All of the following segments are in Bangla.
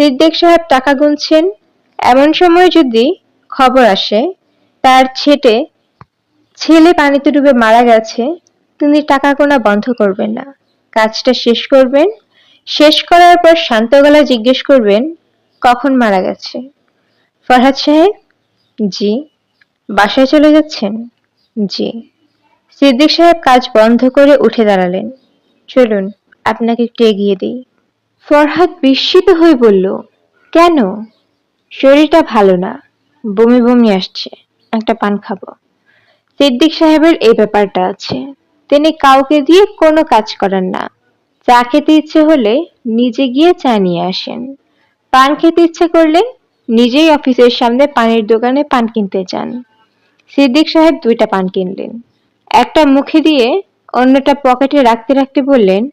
সিদ্দিক সাহেব টাকা গুনছেন। এমন সময় যদি খবর আসে, তার ছেটে ছেলে পানিতে ডুবে মারা গেছে, তিনি টাকা গোনা বন্ধ করবেন না। কাজটা শেষ করবেন। শেষ করার পর শান্ত গলায় জিজ্ঞেস করবেন, কখন মারা গেছে? ফরহাদ সাহেব, জি। বাসায় চলে যাচ্ছেন? জি। সিদ্দিক সাহেব কাজ বন্ধ করে উঠে দাঁড়ালেন। চলুন, আপনাকে একটু এগিয়ে দিই। ফরহাদ বিস্মিত হয়ে বলল, কেন? শরীরটা ভালো না। বমি বমি আসছে। একটা পান খাব। সিদ্দিক সাহেবের এই ব্যাপারটা আছে। তিনি কাউকে দিয়ে কোনো কাজ করেন না। চা খেতে ইচ্ছে হলে নিজে গিয়ে চা নিয়ে আসেন। পান খেতে ইচ্ছে করলে নিজেই অফিসের সামনে পানের দোকানে পান কিনতে যান। সিদ্দিক সাহেব দুইটা পান কিনলেন। একটা মুখে দিয়ে, অন্যটা পকেটে রাখতে রাখতে বললেন,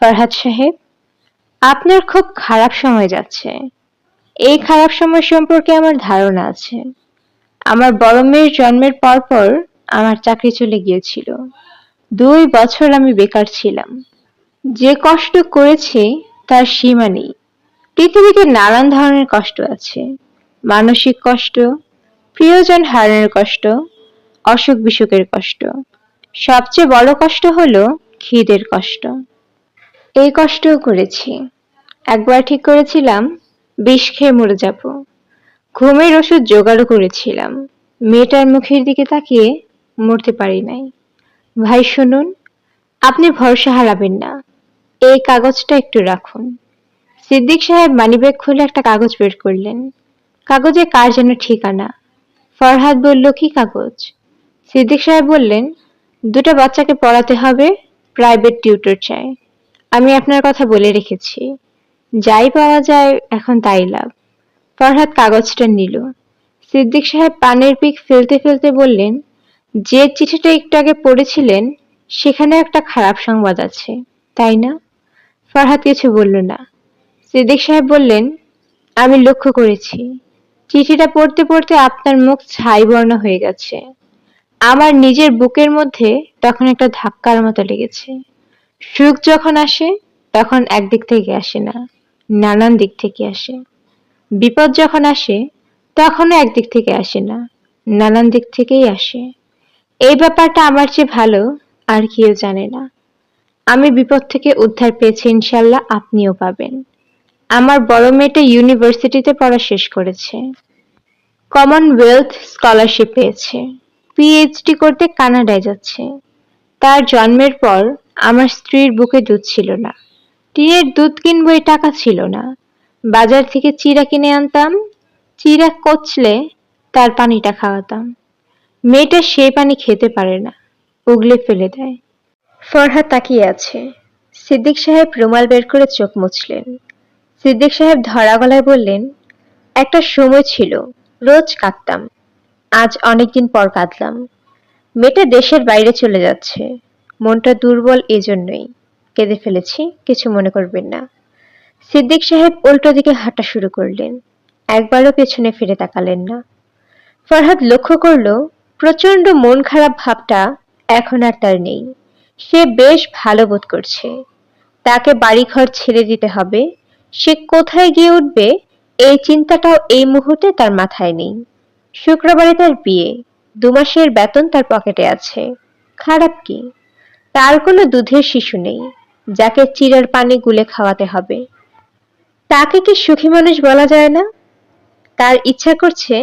ফরহাদ সাহেব আপনার খুব খারাপ সময় যাচ্ছে। এই খারাপ সময় সম্পর্কে আমার ধারণা আছে। আমার বড় মেয়ের জন্মের পর পর আমার চাকরি চলে গিয়েছিল। দুই বছর আমি বেকার ছিলাম। যে কষ্ট করেছি তার সীমা নেই। পৃথিবীতে নানান ধরনের কষ্ট আছে। মানসিক কষ্ট, প্রিয়জন হারানোর কষ্ট, অসুখ বিসুখের কষ্ট। সবচেয়ে বড় কষ্ট হলো খিদের কষ্ট। এই কষ্টও করেছি। একবার ঠিক করেছিলাম, বিষ খেয়ে মরে যাব। ঘুমের ওষুধ জোগাড়ও করেছিলাম। মেয়েটার মুখের দিকে তাকিয়ে মরতে পারি নাই। ভাই, শুনুন, আপনি ভরসা হারাবেন না। এই কাগজটা একটু রাখুন। সিদ্দিক সাহেব মানিব্যাগ খুলে একটা কাগজ বের করলেন। কাগজে কার যেন ঠিকানা। ফরহাদ বলল, কি কাগজ? সিদ্দিক সাহেব বললেন, দুটো বাচ্চাকে পড়াতে হবে, প্রাইভেট টিউটর চাই। আমি আপনার কথা বলে রেখেছি। যাই পাওয়া যায়, এখন তাই লাভ। ফরহাদ কাগজটা নিল। সিদ্দিক সাহেব পানের পিক ফেলতে ফেলতে বললেন, যে চিঠিটা একটু আগে পড়েছিলেন, সেখানে একটা খারাপ সংবাদ আছে, তাই না? ফরহাদ কিছু বলল না। সিদ্দিক সাহেব বললেন, আমি লক্ষ্য করেছি। চিঠিটা পড়তে পড়তে আপনার মুখ ছাই বর্ণ হয়ে গেছে। আমার নিজের বুকের মধ্যে তখন একটা ধাক্কার মতো লেগেছে। সুখ যখন আসে, তখন একদিক থেকে আসে না। নানান দিক থেকে আসে। বিপদ যখন আসে, তখনও একদিক থেকে আসে না, নানান দিক থেকেই আসে। এই ব্যাপারটা আমার চেয়ে ভালো, আর কেউ জানে না। আমি বিপদ থেকে উদ্ধার পেয়েছি, ইনশাল্লাহ আপনিও পাবেন। আমার বড় মেয়েটা ইউনিভার্সিটিতে পড়া শেষ করেছে। কমনওয়েলথ স্কলারশিপ পেয়েছে। পিএইচডি করতে কানাডায় যাচ্ছে। তার জন্মের পর আমার স্ত্রীর বুকে দুধ ছিল না। টিনের দুধ কিনবো এই টাকা ছিল না। বাজার থেকে চিরা কিনে আনতাম, চিরা কচলে তার পানিটা খাওয়াতাম। মেয়েটা সেই পানি খেতে পারে না, উগলে ফেলে দেয়। ফরহাদ তাকিয়ে আছে। সিদ্দিক সাহেব রুমাল বের করে চোখ মুছলেন। সিদ্দিক সাহেব ধরা গলায় বললেন, একটা সময় ছিল, রোজ কাঁদতাম। আজ অনেকদিন পর কাঁদলাম। মেয়েটা দেশের বাইরে চলে যাচ্ছে। মনটা দুর্বল এজন্যই। কেঁদে ফেলেছি, কিছু মনে করবেন না। সিদ্দিক সাহেব উল্টো দিকে হাঁটা শুরু করলেন। একবারও পেছনে ফিরে তাকালেন না। ফরহাদ লক্ষ্য করল প্রচণ্ড মন খারাপ ভাবটা এখন আর তার নেই। সে বেশ ভালো বোধ করছে। তাকে বাড়িঘর ছেড়ে দিতে হবে। সে কোথায় গিয়ে উঠবে, এই চিন্তাটাও এই মুহূর্তে তার মাথায় নেই। শুক্রবারে তার বিয়ে। দু মাসের বেতন তার পকেটে আছে। খারাপ কি? তার কোনো দুধের শিশু নেই। যাকে চিরার পানি গুলে খাওয়াতে হবে। তাকে কি সুখী মানুষ বলা যায় না? তার ইচ্ছা করছে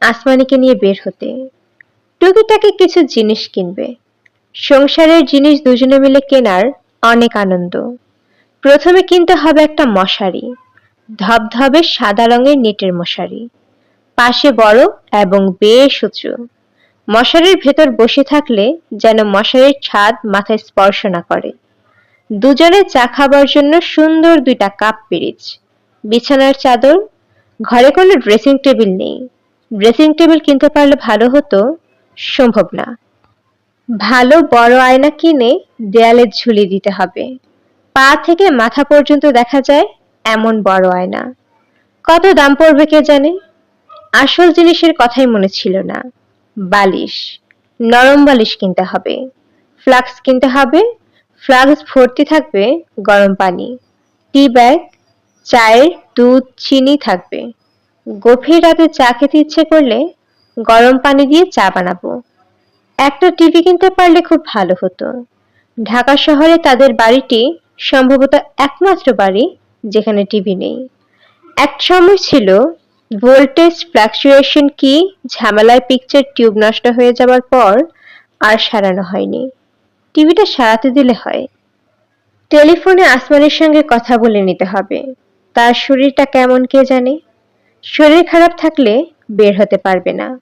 আসমানিকে নিয়ে বের হতে। টুকিটাকি কিছু জিনিস কিনবে। সংসারের জিনিস দুজনে মিলে কেনার অনেক আনন্দ। প্রথমে কিনতে হবে একটা মশারি, ধবধবে সাদা রঙের নেটের মশারি, পাশে বড় এবং বেশ উঁচু। মশারির ভেতর বসে থাকলে যেন মশারির ছাদ মাথায় স্পর্শ না করে। দুজনে চা খাবার জন্য সুন্দর দুইটা কাপ পিরিচ বিছানার চাদর, ঘরে কোনো ড্রেসিং টেবিল নেই। ড্রেসিং টেবিল কিনতে পারলে ভালো হতো, সম্ভব না। ভালো বড় আয়না কিনে দেয়ালে ঝুলিয়ে দিতে হবে। পা থেকে মাথা পর্যন্ত দেখা যায় এমন বড় আয়না। কত দাম পড়বে কে জানে? আসল জিনিসের কথাই মনে ছিল না। বালিশ, নরম বালিশ কিনতে হবে। ফ্লাক্স কিনতে হবে ফ্লাক্স ভর্তি থাকবে গরম পানি। টি ব্যাগ, চায়ের দুধ, চিনি থাকবে। গভীর রাতে চা খেতে ইচ্ছে করলে গরম পানি দিয়ে চা বানাবো। একটা টিভি কিনতে পারলে খুব ভালো হতো। ঢাকা শহরে তাদের বাড়িটি সম্ভবত একমাত্র বাড়ি যেখানে টিভি নেই। এক সময় ছিল, ভোল্টেজ ফ্লাকচুয়েশন কি ঝামেলায় পিকচার টিউব নষ্ট হয়ে যাওয়ার পর আর সারানো হয়নি। টিভিটা সারাতে দিলে হয়। টেলিফোনে আসমানের সঙ্গে কথা বলে নিতে হবে। তার শরীরটা কেমন কে জানে? শরীর খারাপ থাকলে বের হতে পারবে না।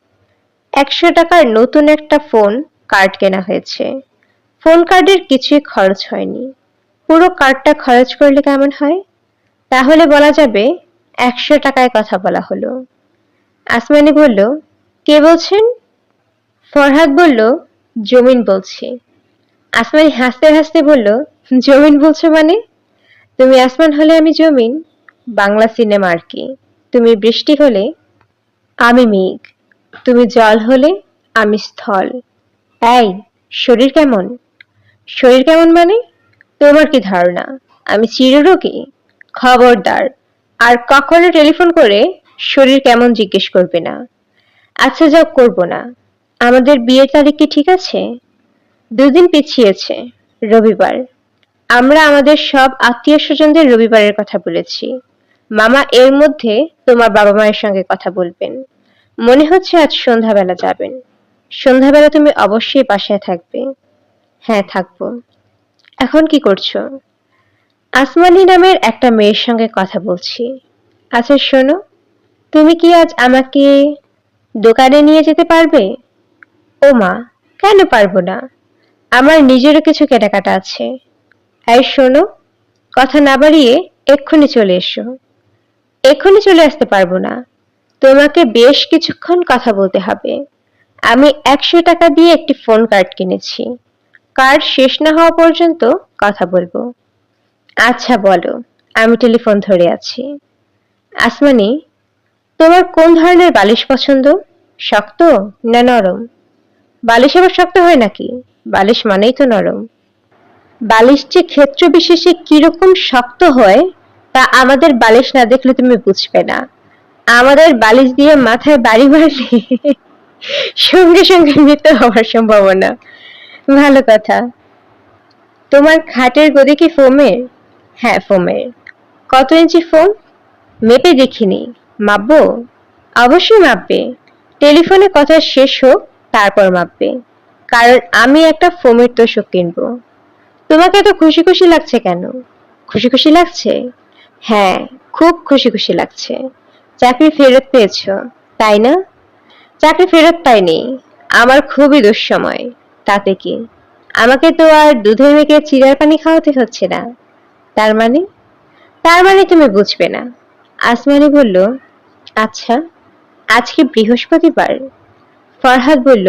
একশো টাকার নতুন একটা ফোন কার্ড কেনা হয়েছে। ফোন কার্ডের কিছুই খরচ হয়নি। পুরো কার্ডটা খরচ করলে কেমন হয়? তাহলে বলা যাবে একশো টাকায় কথা বলা হলো। আসমানি বলল, কে বলছেন? ফরহাদ বলল, জমিন বলছি। আসমানি হাসতে হাসতে বলল, জমিন বলছো মানে? তুমি আসমান হলে আমি জমিন, বাংলা সিনেমা আর কি। তুমি বৃষ্টি হলে আমি মেঘ। তুমি জল হলে আমি স্থল। এই, শরীর কেমন? শরীর কেমন মানে? তোমার কি ধারণা? আমি চিররোগী? খবরদার। আর কখনো টেলিফোন করে শরীর কেমন জিজ্ঞেস করবে না। আচ্ছা যাও, করব না। আমাদের বিয়ের তারিখ কি ঠিক আছে? দুদিন পিছিয়েছে, রবিবার। আমরা আমাদের সব আত্মীয় স্বজনদের রবিবারের কথা বলেছি। মামা এর মধ্যে তোমার বাবা মায়ের সঙ্গে কথা বলবেন। মনে হচ্ছে আজ সন্ধ্যাবেলা যাবেন। সন্ধ্যাবেলা তুমি অবশ্যই বাসায় থাকবে। হ্যাঁ থাকব। এখন কি করছ? আসমানি নামের একটা মেয়ের সঙ্গে কথা বলছি। আচ্ছা শোনো। তুমি কি আজ আমাকে দোকানে নিয়ে যেতে পারবে? ও মা কেন পারব না? আমার নিজেরও কিছু কেনাকাটা আছে। এই শোনো, কথা না বাড়িয়ে এক্ষুনি চলে এসো। এক্ষুনি চলে আসতে পারব না। তোমাকে বেশ কিছুক্ষণ কথা বলতে হবে। আমি একশো টাকা দিয়ে একটি ফোন কার্ড কিনেছি। কার্ড শেষ না হওয়া পর্যন্ত কথা বলব। আচ্ছা বলো, আমি টেলিফোন ধরে আছি। আসমানি, তোমার কোন ধরনের বালিশ পছন্দ? শক্ত না নরম? বালিশ আবার শক্ত হয় নাকি? বালিশ মানেই তো নরম। বালিশ যে ক্ষেত্র বিশেষে কীরকম শক্ত হয়, তা আমাদের বালিশ না দেখলে তুমি বুঝবে না। আমাদের বালিশ দিয়ে মাথায় বাড়ি মারলে সঙ্গে সঙ্গে মৃত্যু হওয়ার সম্ভাবনা। ভালো কথা। তোমার খাটের গদি কি ফোমের? হ্যাঁ ফোমের। কত ইঞ্চি ফোম? মেপে দেখিনি। মাপবো? অবশ্যই মাপবে। টেলিফোনে কথা শেষ হোক, তারপর মাপবে। কারণ আমি একটা ফোমের তোষক কিনবো। তোমাকে এত খুশি খুশি লাগছে কেন? খুশি খুশি লাগছে? হ্যাঁ খুব খুশি খুশি লাগছে। চাকরি ফেরত পেয়েছ, তাই না? চাকরি ফেরত পাইনি। আমার খুবই দুঃসময়। তাতে কি? আমাকে তো আর দুধের মেঘে চিরার পানি খাওয়াতে হচ্ছে না। তার মানে? তার মানে তুমি বুঝবে না। আসমানি বলল আচ্ছা আজকে বৃহস্পতিবার। ফরহাদ বলল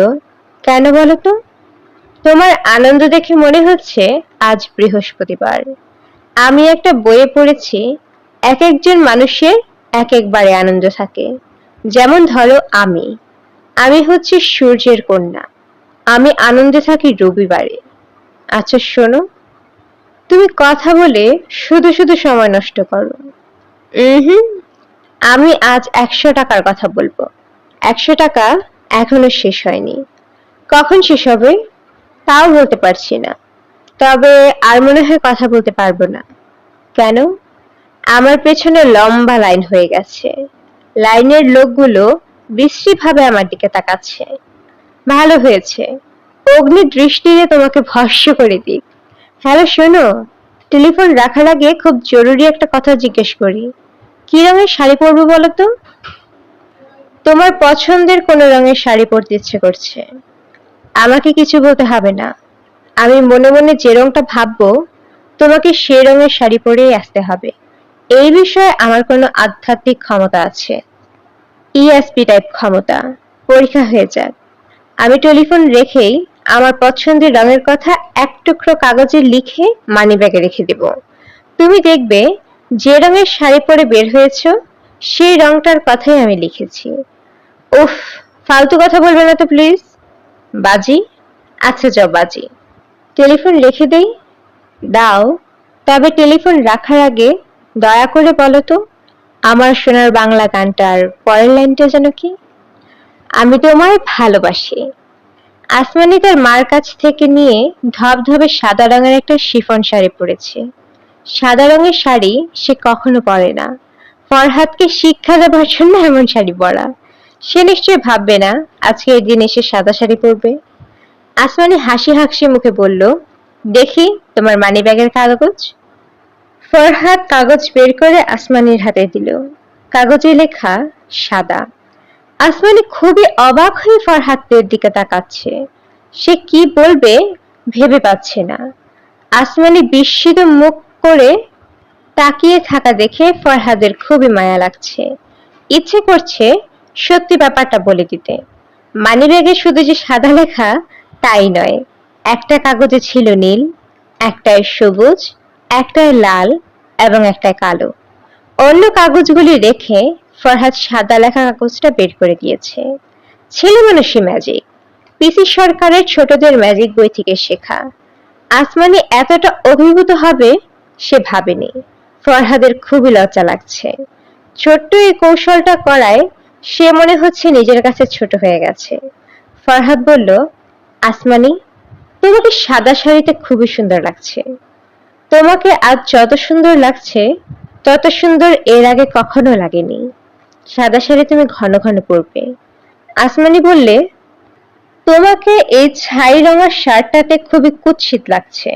কেন বলো তো? তোমার আনন্দ দেখে মনে হচ্ছে আজ বৃহস্পতিবার। আমি একটা বইয়ে পড়েছি, এক একজন মানুষের এক একবারে আনন্দ থাকে। যেমন ধরো আমি। আমি হচ্ছে সূর্যের কন্যা। আমি আনন্দে থাকি রবিবারে। আচ্ছা শোনো। তুমি কথা বলে শুধু শুধু সময় নষ্ট করো। হুম আমি আজ একশো টাকার কথা বলব। একশো টাকা এখনও শেষ হয়নি। কখন শেষ হবে? তাও বলতে পারছি না। তবে আর মনে হয় কথা বলতে পারব না। কেন? আমার পেছনে লম্বা লাইন হয়ে গেছে। লাইনের লোকগুলো বিশ্রীভাবে আমার দিকে তাকাচ্ছে। ভালো হয়েছে। অগ্নি দৃষ্টিতে তোমাকে ভস্য করে দিক। হ্যালো, শোনো। টেলিফোন রাখার আগে খুব জরুরি একটা কথা জিজ্ঞেস করি। কি রঙের শাড়ি পরবো বলো তো? তোমার পছন্দের কোন রঙের শাড়ি পরতে ইচ্ছে করছে। আমাকে কিছু বলতে হবে না। আমি মনে মনে যে রংটা ভাববো, তোমাকে সে রঙের শাড়ি পরেই আসতে হবে। এই বিষয়ে আমার কোনো আধ্যাত্মিক ক্ষমতা আছে। ইএসপি টাইপ ক্ষমতা। পরীক্ষা হয়ে যাক। আমি টেলিফোন রেখেই আমার পছন্দের রঙের কথা এক টুকরো কাগজে লিখে মানি ব্যাগে রেখে দেব। তুমি দেখবে যে রঙের শাড়ি পরে বের হয়েছ, সেই রংটার কথাই আমি লিখেছি। উফ, ফালতু কথা বলবে না তো প্লিজ বাজি? আচ্ছা যাও বাজি। টেলিফোন রেখে দেই? দাও। তবে টেলিফোন রাখার আগে দয়া করে বলো তো, আমার সোনার বাংলা গানটার পরের লাইনটা যেন কি? আমি তোমায় ভালোবাসি। আসমানি তার মার কাছ থেকে নিয়ে ধবধবে সাদা রঙের একটা শিফন শাড়ি পরেছে। সাদা রঙের শাড়ি সে কখনো পরে না। ফরহাদকে শিক্ষা দেওয়ার জন্য এমন শাড়ি পরা। সে নিশ্চয়ই ভাববে না আজকে এই দিন এসে সাদা শাড়ি পরবে। আসমানি হাসি হাসি মুখে বলল, দেখি তোমার মানি ব্যাগের কাগজ? ফরহাদ কাগজ বের করে আসমানির হাতে দিল। কাগজে লেখা, সাদা। আসমানি খুবই অবাক হয়ে ফরহাদের দিকে তাকাচ্ছে। সে কি বলবে ভেবে পাচ্ছে না। আসমানি বিস্মিত মুখ করে তাকিয়ে থাকা দেখে ফরহাদের খুবই মায়া লাগছে। ইচ্ছে করছে সত্যি ব্যাপারটা বলে দিতে। মানিব্যাগে শুধু যে সাদা লেখা, তাই নয়। একটা কাগজে ছিল নীল, একটায় সবুজ, একটায় লাল এবং একটায় কালো। অন্য কাগজগুলি রেখে ফরহাদ সাদা লেখা কাগজটা বের করে দিয়েছে। ছেলে মানুষই ম্যাজিক পিসি সরকারের ছোটদের ম্যাজিক বই থেকে শেখা। আসমানি এতটা অভিভূত হবে সে ভাবেনি। ফরহাদের খুবই লজ্জা লাগছে। ছোট্ট এই কৌশলটা করায় সে মনে হচ্ছে নিজের কাছে ছোট হয়ে গেছে। ফরহাদ বলল, আসমানি, তোমাকে সাদা শাড়িতে খুবই সুন্দর লাগছে। তোমাকে আজ যত সুন্দর লাগছে, তত সুন্দর এর আগে কখনো লাগেনি। সাদা শাড়ি তুমি ঘন ঘন পরবে। আসমানি বললে, তোমাকে এই ছাই রঙের শার্টটাতে খুবই কুৎসিত লাগছে।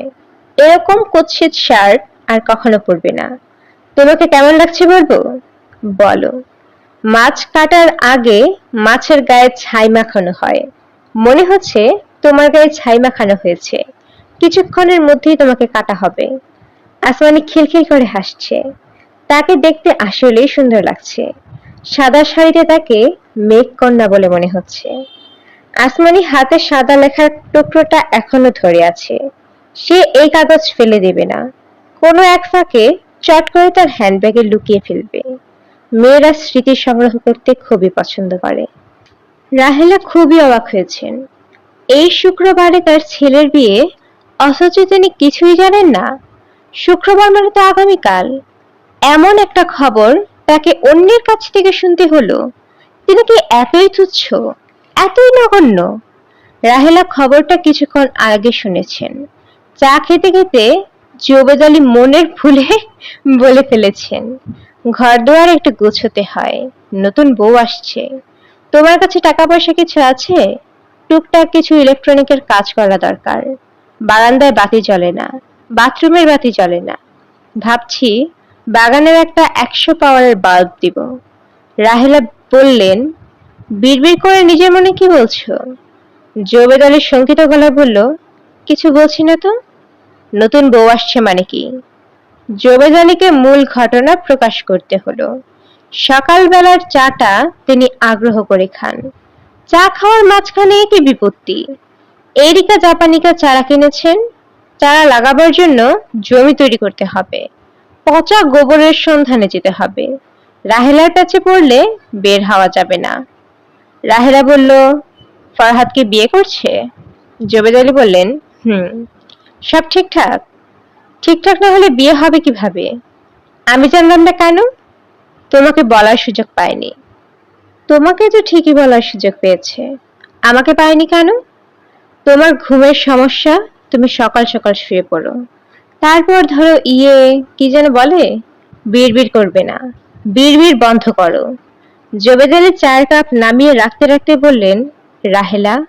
এরকম কুৎসিত শার্ট আর কখনো পরবে না। তোমাকে কেমন লাগছে বলব? বলো। মাছ কাটার আগে মাছের গায়ে ছাই মাখানো হয়। মনে হচ্ছে তোমার গায়ে ছাই মাখানো হয়েছে। কিছুক্ষণের মধ্যেই তোমাকে কাটা হবে। আসমানি খিলখিল করে হাসছে। তাকে দেখতে আসলেই সুন্দর লাগছে। সাদা শাড়িতে তাকে মেঘ কন্যা বলে মনে হচ্ছে। আসমানি হাতে সাদা লেখার টুকরোটা এখনও ধরে আছে। সে এই কাগজ ফেলে দেবে না। কোনো এক ফাঁকে চট করে তার হ্যান্ডব্যাগে লুকিয়ে ফেলবে। মেয়েরা স্মৃতি সংগ্রহ করতে খুবই পছন্দ করে। রাহেলা খুবই অবাক হয়েছেন। এই শুক্রবারে তার ছেলের বিয়ে? অথচ তিনি কিছুই জানেন না। শুক্রবার মানে তো আগামীকাল। এমন একটা খবর তাকে অন্যের কাছ থেকে শুনতে হলো। তিনি কি এতই তুচ্ছ? এতই নগণ্য? রাহেলা খবরটা কিছুক্ষণ আগে শুনেছেন। চা খেতে খেতে জোবেদ মনের ভুলে বলে ফেলেছেন। ঘর দুয়ার একটু গোছতে হয়। নতুন বউ আসছে। তোমার কাছে টাকা পয়সা কিছু আছে? টুকটাক কিছু ইলেকট্রনিকের কাজ করা দরকার। বারান্দায় বাতি জ্বলে না। বাথরুমের বাতি জ্বলে না। ভাবছি বাগানের একটা একশো পাওয়ারের বাল্ব দিব। রাহেলা বললেন, বিড়বিড় করে নিজের মনে কি বলছো? জোবেদ আলী শঙ্কিত গলায় বলল, কিছু বলছি না তো? নতুন বউ আসছে মানে কি? আলীকে মূল ঘটনা প্রকাশ করতে হলো। সকালবেলার চাটা তিনি আগ্রহ করে খান। চা খাওয়ার মাঝখানে কি বিপত্তি। এরিকা জাপানিকা চারা কিনেছেন। চারা লাগাবার জন্য জমি তৈরি করতে হবে। পচা গোবরের সন্ধানে যেতে হবে। রাহেলার কাছে পড়লে বের হওয়া যাবে না। রাহেলা বলল, ফরহাদকে বিয়ে করছে? জবেদ আলী বললেন, হুম, সব ঠিকঠাক। ঠিকঠাক না হলে বিয়ে হবে কীভাবে? আমি জানলাম না কেন? তোমাকে বলার সুযোগ পাইনি। তোমাকে তো ঠিকই বলার সুযোগ পেয়েছে। আমাকে পায়নি কেন? তোমার ঘুমের সমস্যা, তুমি সকাল সকাল শুয়ে পড়ো। তারপর ধরো ইয়ে কি যেন বলে? বিড়বিড় করবে না। বিড়বিড় বন্ধ করো। জবেদ আলী চায়ের কাপ নামিয়ে রাখতে রাখতে বললেন, রাহেলা,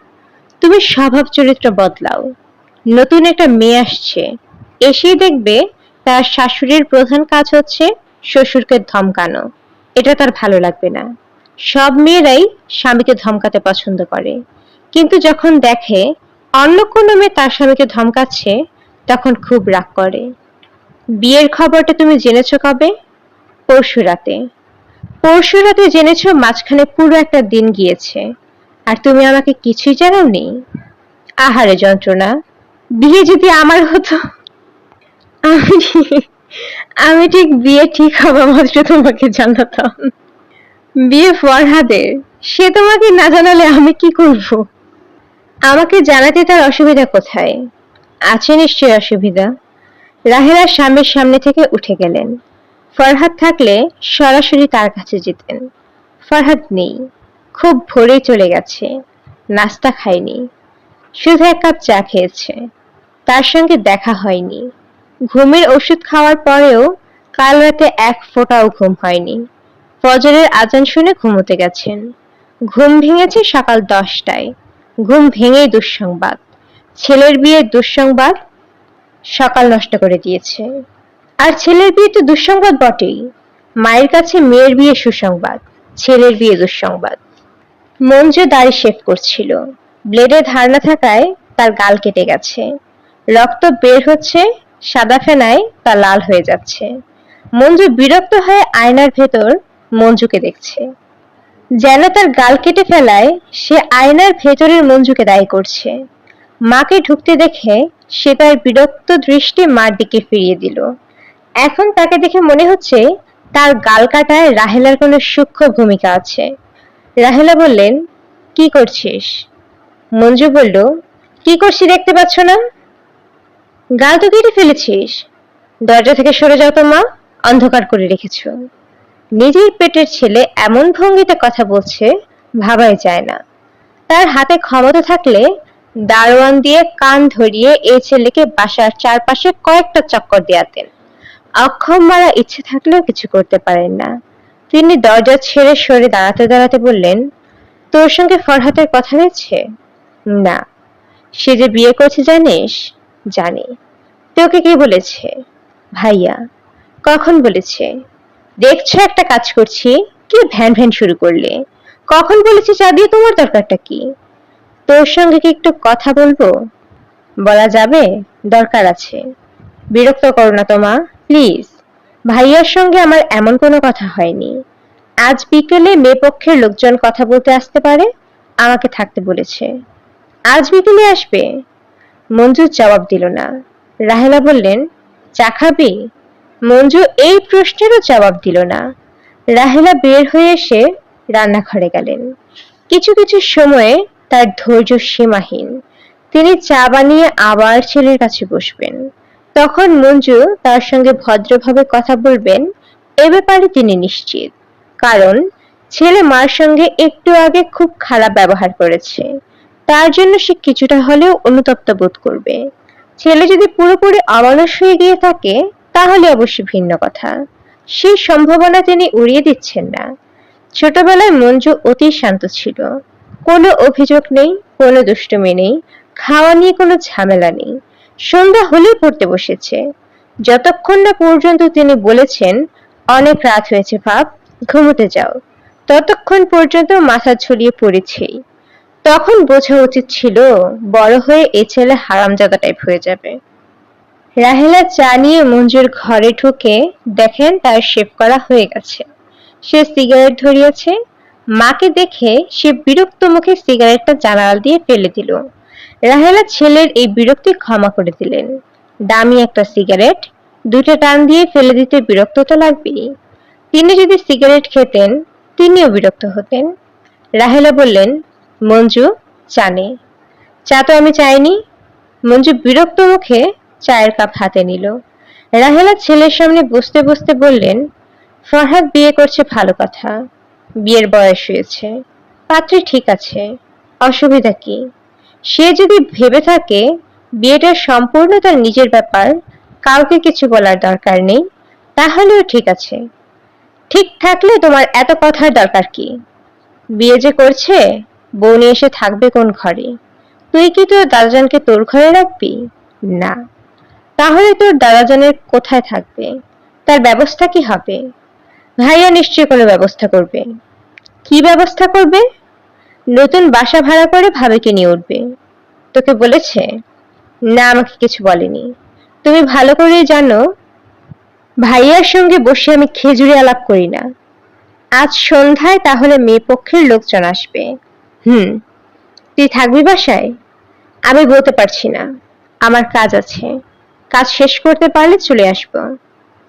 তুমি স্বভাব চরিত্র বদলাও। নতুন একটা মেয়ে আসছে। এসেই দেখবে তার শাশুড়ির প্রধান কাজ হচ্ছে শ্বশুরকে ধমকানো। এটা তার ভালো লাগবে না। সব মেয়েরাই স্বামীকে ধমকাতে পছন্দ করে। কিন্তু যখন দেখে অন্য কোনো মেয়ে তার স্বামীকে ধমকাচ্ছে, তখন খুব রাগ করে। বিয়ের খবরটা তুমি জেনেছো কবে? পরশু রাতে। পরশু রাতে জেনেছো মাঝখানে পুরো একটা দিন গিয়েছে। আর তুমি আমাকে কিছুই জানাওনি? আহারে যন্ত্রণা। বিয়ে যদি আমার হতো আমি আমি ঠিক বিয়ে ঠিক হওয়া মাত্র তোমাকে জানাতাম। বিয়ে ফরহাদের সে তোমাকে না জানালে আমি কি করব? আমাকে জানাতে তার অসুবিধা কোথায়? আছে নিশ্চয়ই অসুবিধা। রাহেলা স্বামীর সামনে থেকে উঠে গেলেন। ফরহাদ থাকলে সরাসরি তার কাছে যেতেন। ফরহাদ নেই, খুব ভোরে চলে গেছে, নাস্তা খায়নি, শুধু এক কাপ চা খেয়েছে। তার সঙ্গে দেখা হয়নি। ঘুমের ওষুধ খাওয়ার পরেও কাল রাতে এক ফোঁটাও ঘুম হয়নি। ফজরের আজান শুনে ঘুমোতে গেছেন। ঘুম ভেঙেছে সকাল দশটায়। ঘুম ভেঙেই দুঃসংবাদ। ছেলের বিয়ের দুঃসংবাদ সকাল নষ্ট করে দিয়েছে। আর ছেলের বিয়ে তো দুঃসংবাদ বটেই। মায়ের কাছে মেয়ের বিয়ে সুসংবাদ, ছেলের বিয়ে দুঃসংবাদ। মঞ্জু দাড়ি শেভ করছিল। ব্লেডে ধারণা থাকায় তার গাল কেটে গেছে। রক্ত বের হচ্ছে সাদা ফেনায় তা লাল হয়ে যাচ্ছে। মঞ্জু বিরক্ত হয়ে আয়নার ভেতর মঞ্জুকে দেখছে। যেন তার গাল কেটে ফেলায় সে আয়নার ভেতরের মঞ্জুকে দায়ী করছে। মাকে ঢুকতে দেখে সে তার বিরক্ত দৃষ্টি মার দিকে ফিরিয়ে দিল। এখন তাকে দেখে মনে হচ্ছে তার গাল কাটায় রাহেলার কোনো সূক্ষ্ম ভূমিকা আছে। রাহেলা বললেন, কি করছিস? মঞ্জু বলল, কি করছি দেখতে পাচ্ছ না? গাল তো কেটে ফেলেছিস। দরজা থেকে সরে যাও তো মা, অন্ধকার করে রেখেছ। নিজের পেটের ছেলে এমন ভঙ্গিতে কথা বলছে, ভাবাই যায় না। তার হাতে ক্ষমতা থাকলে দারোয়ান দিয়ে কান ধরিয়ে এই ছেলেকে বাসার চারপাশে কয়েকটা চক্কর দেয়াতেন। অক্ষম মারা ইচ্ছে থাকলেও কিছু করতে পারেন না। তিনি দরজা ছেড়ে সরে দাঁড়াতে দাঁড়াতে বললেন, তোর সঙ্গে ফরহাতের কথা হয়েছে না। সে যে বিয়ে করছে, জানিস? জানি। তোকে কি বলেছে? ভাইয়া, কখন বলেছে? দেখছ একটা কাজ করছি। কি ভ্যান ভ্যান শুরু করলে? কখন বলেছে চা দিয়ে তোমার দরকারটা কি? তোর সঙ্গে কি একটু কথা বলব? বলা যাবে? দরকার আছে। বিরক্ত করো না তোমা প্লিজ। ভাইয়ার সঙ্গে আমার এমন কোনো কথা হয়নি। আজ বিকেলে মেয়ে পক্ষের লোকজন কথা বলতে আসতে পারে, আমাকে থাকতে বলেছে। আজ বিকেলে আসবে। মঞ্জু জবাব দিল না। রাহেলা বললেন, চা খাবি? মঞ্জু এই প্রশ্নেরও জবাব দিল না। রাহেলা বের হয়ে এসে রান্নাঘরে গেলেন। কিছু কিছু সময়ে তার ধৈর্য সীমাহীন। তিনি চা বানিয়ে আবার ছেলের কাছে বসবেন। তখন মঞ্জু তার সঙ্গে ভদ্রভাবে কথা বলবেন, এ ব্যাপারে তিনি নিশ্চিত। কারণ ছেলে মার সঙ্গে একটু আগে খুব খারাপ ব্যবহার করেছে। তার জন্য সে কিছুটা হলেও অনুতপ্ত বোধ করবে। ছেলে যদি পুরোপুরি অমানুষ হয়ে গিয়ে থাকে, তাহলে অবশ্য ভিন্ন কথা। সেই সম্ভাবনা তিনি উড়িয়ে দিচ্ছেন না। ছোটবেলায় মঞ্জু অতি শান্ত ছিল। কোনো অভিযোগ নেই, কোনো দুষ্টুমি নেই, খাওয়া নিয়ে কোনো ঝামেলা নেই। সন্ধ্যা হলেই পড়তে বসেছে। যতক্ষণ না পর্যন্ত তিনি বলেছেন, অনেক রাত হয়েছে ভাব ঘুমোতে যাও। ততক্ষণ পর্যন্ত মাথা ছড়িয়ে পড়েছেই। তখন বোঝা উচিত ছিল, বড় হয়ে এ ছেলে হারামজাদা টাইপ হয়ে যাবে। রাহেলা চা নিয়ে মঞ্জুর ঘরে ঢুকে দেখেন তার শেভ করা হয়ে গেছে। সে সিগারেট ধরিয়েছে। মাকে দেখে সে বিরক্ত মুখে সিগারেটটা জানালা দিয়ে ফেলে দিল। রাহেলা ছেলের এই বিরক্তি ক্ষমা করে দিলেন। দামি একটা সিগারেট দুটো টান দিয়ে ফেলে দিতে বিরক্ত তো লাগবেই। তিনি যদি সিগারেট খেতেন, তিনিও বিরক্ত হতেন। রাহেলা বললেন মঞ্জু চানে চা তো আমি চাইনি। মঞ্জু বিরক্ত মুখে চায়ের কাপ হাতে নিল। রাহেলা ছেলের সামনে বসতে বসতে বললেন, ফরহাদ বিয়ে করছে ভালো কথা। বিয়ের বয়স হয়েছে। পাত্রী ঠিক আছে। অসুবিধা কি? সে যদি ভেবে থাকে, বিয়েটা সম্পূর্ণ তার নিজের ব্যাপার, কাউকে কিছু বলার দরকার নেই, তাহলেও ঠিক আছে। ঠিক থাকলে তোমার এত কথার দরকার কি? বিয়ে যে করছে বউ নিয়ে এসে থাকবে কোন ঘরে? তুই কি তোর দাদাজানকে তোর ঘরে রাখবি? না। তাহলে তোর দাদাজানের কোথায় থাকবে? তার ব্যবস্থা কি হবে? ভাইয়া নিশ্চয়ই কোনো ব্যবস্থা করবে। কি ব্যবস্থা করবে? নতুন বাসা ভাড়া করে ভাবিকে নিয়ে উঠবে। তোকে বলেছে? না, আমাকে কিছু বলেনি। তুমি ভালো করেই জানো, ভাইয়ার সঙ্গে বসে আমি খেজুরি আলাপ করি না। আজ সন্ধ্যায় তাহলে মেয়ে পক্ষের লোকজন আসবে। হুম, তুই থাকবি বাসায়? আমি বলতে পারছি না। আমার কাজ আছে। কাজ শেষ করতে পারলে চলে আসব।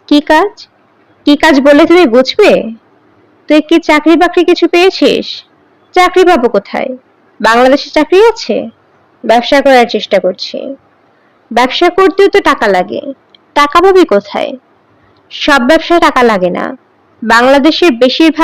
কি কাজ? কি কাজ বলে তুমি বুঝবে? তুই কি চাকরি বাকরি কিছু পেয়েছিস? চাকরি পাবো কোথায়? বাংলাদেশে চাকরি আছে? ব্যবসা করার চেষ্টা করছি। ব্যবসা করতেও তো টাকা লাগে। টাকা পাবি কোথায়? সব ব্যবসায় টাকা লাগে না। বাংলাদেশের বেশিরভাগ